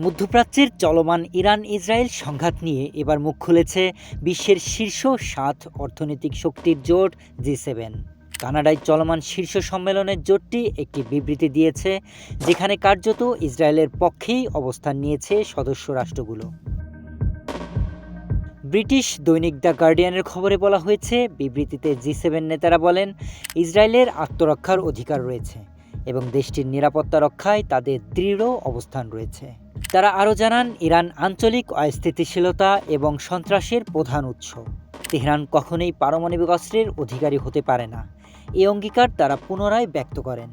মধ্যপ্রাচ্যের চলমান Iran Israel সংঘাত নিয়ে এবার মুখ খুলেছে বিশ্বের শীর্ষ সাত অর্থনৈতিক শক্তির জোট জি সেভেন। কানাডায় চলমান শীর্ষ সম্মেলনের জোটটি একটি বিবৃতি দিয়েছে, যেখানে কার্যত ইসরায়েলের পক্ষেই অবস্থান নিয়েছে সদস্য রাষ্ট্রগুলো। ব্রিটিশ দৈনিক দ্য গার্ডিয়ানের খবরে বলা হয়েছে, বিবৃতিতে জি সেভেন নেতারা বলেন, ইসরায়েলের আত্মরক্ষার অধিকার রয়েছে এবং দেশটির নিরাপত্তা রক্ষায় তাদের দৃঢ় অবস্থান রয়েছে। তারা আরও জানান, ইরান আঞ্চলিক অস্থিতিশীলতা এবং সন্ত্রাসের প্রধান উৎস। তেহরান কখনোই পারমাণবিক অস্ত্রের অধিকারী হতে পারে না। এই অঙ্গীকার তারা পুনরায় ব্যক্ত করেন।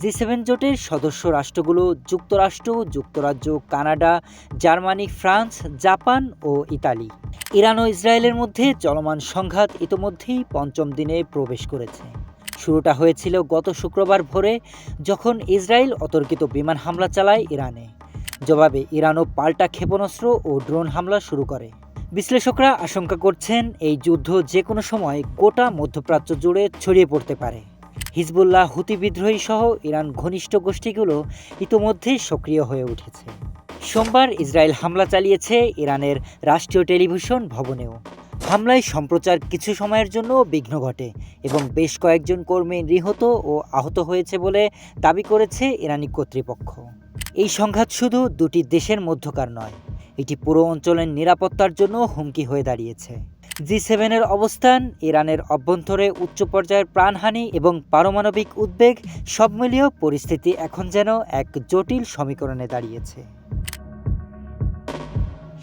জি সেভেন জোটের সদস্য রাষ্ট্রগুলো যুক্তরাষ্ট্র, যুক্তরাজ্য, কানাডা, জার্মানি, ফ্রান্স, জাপান ও ইতালি। ইরান ও ইসরায়েলের মধ্যে চলমান সংঘাত ইতোমধ্যেই পঞ্চম দিনে প্রবেশ করেছে। শুরুটা হয়েছিল গত শুক্রবার ভোরে যখন ইসরায়েল অতর্কিত বিমান হামলা চালায় ইরানে। জবাবে ইরানও পাল্টা ক্ষেপণাস্ত্র ও ড্রোন হামলা শুরু করে। বিশ্লেষকরা আশঙ্কা করছেন এই যুদ্ধ যে কোনো সময় গোটা মধ্যপ্রাচ্য জুড়ে ছড়িয়ে পড়তে পারে। হিজবুল্লাহ, হুতি বিদ্রোহী সহ ইরান ঘনিষ্ঠ গোষ্ঠীগুলো ইতোমধ্যেই সক্রিয় হয়ে উঠেছে। সোমবার ইসরায়েল হামলা চালিয়েছে ইরানের রাষ্ট্রীয় টেলিভিশন ভবনেও। হামলায় সম্প্রচার কিছু সময়ের জন্য বিঘ্ন ঘটে এবং বেশ কয়েকজন কর্মী নিহত ও আহত হয়েছে বলে দাবি করেছে ইরানি কর্তৃপক্ষ। এই সংঘাত শুধু দুটি দেশের মধ্যকার নয়, এটি পুরো অঞ্চলের নিরাপত্তার জন্য হুমকি হয়ে দাঁড়িয়েছে। জি সেভেনের অবস্থান, ইরানের অভ্যন্তরে উচ্চ পর্যায়ের প্রাণহানি এবং পারমাণবিক উদ্বেগ সব মিলিয়েও পরিস্থিতি এখন যেন এক জটিল সমীকরণে দাঁড়িয়েছে।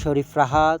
Sharif Rahat